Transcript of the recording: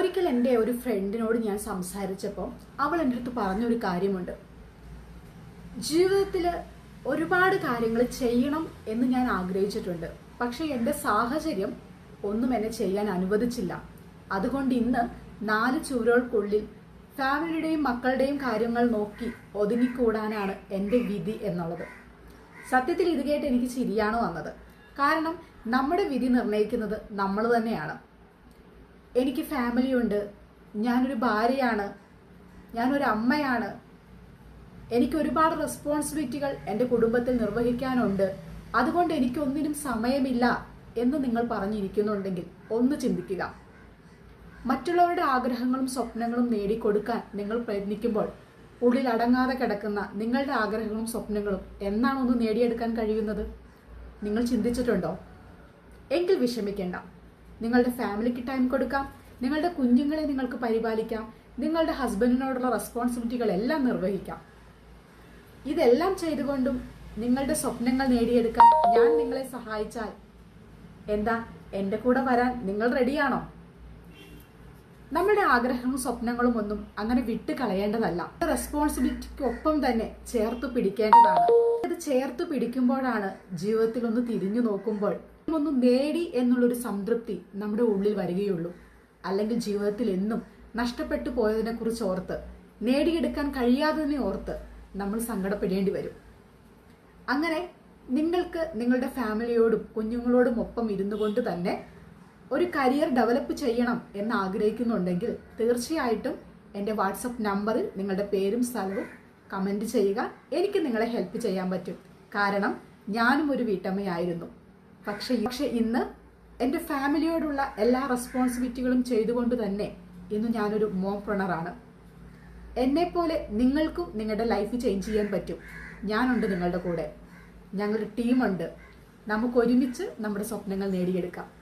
ഒരിക്കൽ എന്റെ ഒരു ഫ്രണ്ടിനോട് ഞാൻ സംസാരിച്ചപ്പോൾ അവൾ എന്റെ അടുത്ത് പറഞ്ഞൊരു കാര്യമുണ്ട്. ജീവിതത്തിൽ ഒരുപാട് കാര്യങ്ങൾ ചെയ്യണം എന്ന് ഞാൻ ആഗ്രഹിച്ചിട്ടുണ്ട്. പക്ഷേ എന്റെ സാഹചര്യം ഒന്നും എന്നെ ചെയ്യാൻ അനുവദിച്ചില്ല. അതുകൊണ്ട് ഇന്ന് നാല് ചുവരുകൾക്കുള്ളിൽ ഫാമിലിയുടെയും മക്കളുടെയും കാര്യങ്ങൾ നോക്കി ഒതുങ്ങിക്കൂടാനാണ് എന്റെ വിധി എന്നുള്ളത്. സത്യത്തിൽ ഇത് കേട്ട് എനിക്ക് ശരിയാണ് വന്നത്. കാരണം നമ്മുടെ വിധി നിർണയിക്കുന്നത് നമ്മൾ തന്നെയാണ്. എനിക്ക് ഫാമിലിയുണ്ട്. ഞാനൊരു ഭാര്യയാണ്. ഞാനൊരു അമ്മയാണ്. എനിക്ക് ഒരുപാട് റെസ്പോൺസിബിലിറ്റികൾ എന്റെ കുടുംബത്തിൽ നിർവഹിക്കാനുണ്ട്. അതുകൊണ്ട് എനിക്കൊന്നിനും സമയമില്ല എന്ന് നിങ്ങൾ പറഞ്ഞിരിക്കുന്നുണ്ടെങ്കിൽ ഒന്ന് ചിന്തിക്കുക. മറ്റുള്ളവരുടെ ആഗ്രഹങ്ങളും സ്വപ്നങ്ങളും നേടിക്കൊടുക്കാൻ നിങ്ങൾ പ്രയത്നിക്കുമ്പോൾ ഉള്ളിൽ അടങ്ങാതെ കിടക്കുന്ന നിങ്ങളുടെ ആഗ്രഹങ്ങളും സ്വപ്നങ്ങളും എന്നാണ് ഒന്ന് നേടിയെടുക്കാൻ കഴിയുന്നത്? നിങ്ങൾ ചിന്തിച്ചിട്ടുണ്ടോ? എങ്കിൽ വിഷമിക്കേണ്ട. നിങ്ങളുടെ ഫാമിലിക്ക് ടൈം കൊടുക്കാം. നിങ്ങളുടെ കുഞ്ഞുങ്ങളെ നിങ്ങൾക്ക് പരിപാലിക്കാം. നിങ്ങളുടെ ഹസ്ബൻഡിനോടുള്ള റെസ്പോൺസിബിലിറ്റികളെല്ലാം നിർവഹിക്കാം. ഇതെല്ലാം ചെയ്തുകൊണ്ടും നിങ്ങളുടെ സ്വപ്നങ്ങൾ നേടിയെടുക്കാൻ ഞാൻ നിങ്ങളെ സഹായിച്ചാൽ എന്താ? എന്റെ കൂടെ വരാൻ നിങ്ങൾ റെഡിയാണോ? നമ്മുടെ ആഗ്രഹങ്ങളും സ്വപ്നങ്ങളും ഒന്നും അങ്ങനെ വിട്ട് കളയേണ്ടതല്ല. റെസ്പോൺസിബിലിറ്റിക്ക് ഒപ്പം തന്നെ ചേർത്ത് പിടിക്കേണ്ടതാണ്. ഇത് ചേർത്ത് പിടിക്കുമ്പോഴാണ് ജീവിതത്തിൽ ഒന്ന് തിരിഞ്ഞു നോക്കുമ്പോൾ ഒന്ന് നേടി എന്നുള്ളൊരു സംതൃപ്തി നമ്മുടെ ഉള്ളിൽ വരികയുള്ളൂ. അല്ലെങ്കിൽ ജീവിതത്തിൽ എന്നും നഷ്ടപ്പെട്ടു പോയതിനെ കുറിച്ച് ഓർത്ത് നേടിയെടുക്കാൻ കഴിയാത്തതിനെ ഓർത്ത് നമ്മൾ സങ്കടപ്പെടേണ്ടി വരും. അങ്ങനെ നിങ്ങൾക്ക് നിങ്ങളുടെ ഫാമിലിയോടും കുഞ്ഞുങ്ങളോടും ഒപ്പം ഇരുന്നു കൊണ്ട് തന്നെ ഒരു കരിയർ ഡെവലപ്പ് ചെയ്യണം എന്ന് ആഗ്രഹിക്കുന്നുണ്ടെങ്കിൽ തീർച്ചയായിട്ടും എന്റെ വാട്സപ്പ് നമ്പറിൽ നിങ്ങളുടെ പേരും സ്ഥലവും കമന്റ് ചെയ്യുക. എനിക്ക് നിങ്ങളെ ഹെൽപ്പ് ചെയ്യാൻ പറ്റും. കാരണം ഞാനും ഒരു വീട്ടമ്മയായിരുന്നു. പക്ഷേ പക്ഷെ ഇന്ന് എന്റെ ഫാമിലിയോടുള്ള എല്ലാ റെസ്പോൺസിബിലിറ്റികളും ചെയ്തുകൊണ്ട് തന്നെ ഇന്ന് ഞാനൊരു മോംപ്രണറാണ്. എന്നെപ്പോലെ നിങ്ങൾക്കും നിങ്ങളുടെ ലൈഫ് ചേഞ്ച് ചെയ്യാൻ പറ്റും. ഞാനുണ്ട് നിങ്ങളുടെ കൂടെ. ഞങ്ങളുടെ ടീമുണ്ട്. നമുക്ക് ഒരുമിച്ച് നമ്മുടെ സ്വപ്നങ്ങൾ നേടിയെടുക്കാം.